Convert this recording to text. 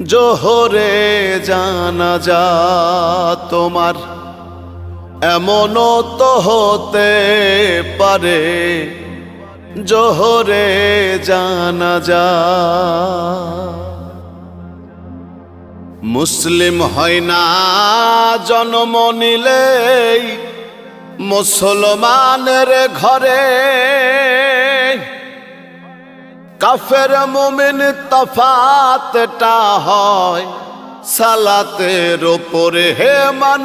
জোহরে জানা যা তোমার। এমনও তো হতে পারে, জোহরে জানা যা মুসলিম হয় না জন্ম নিলেই, মুসলমানের ঘরে কাফের মুমিন তফাতটা হয় সালাতের ওপরে হে মানুষ।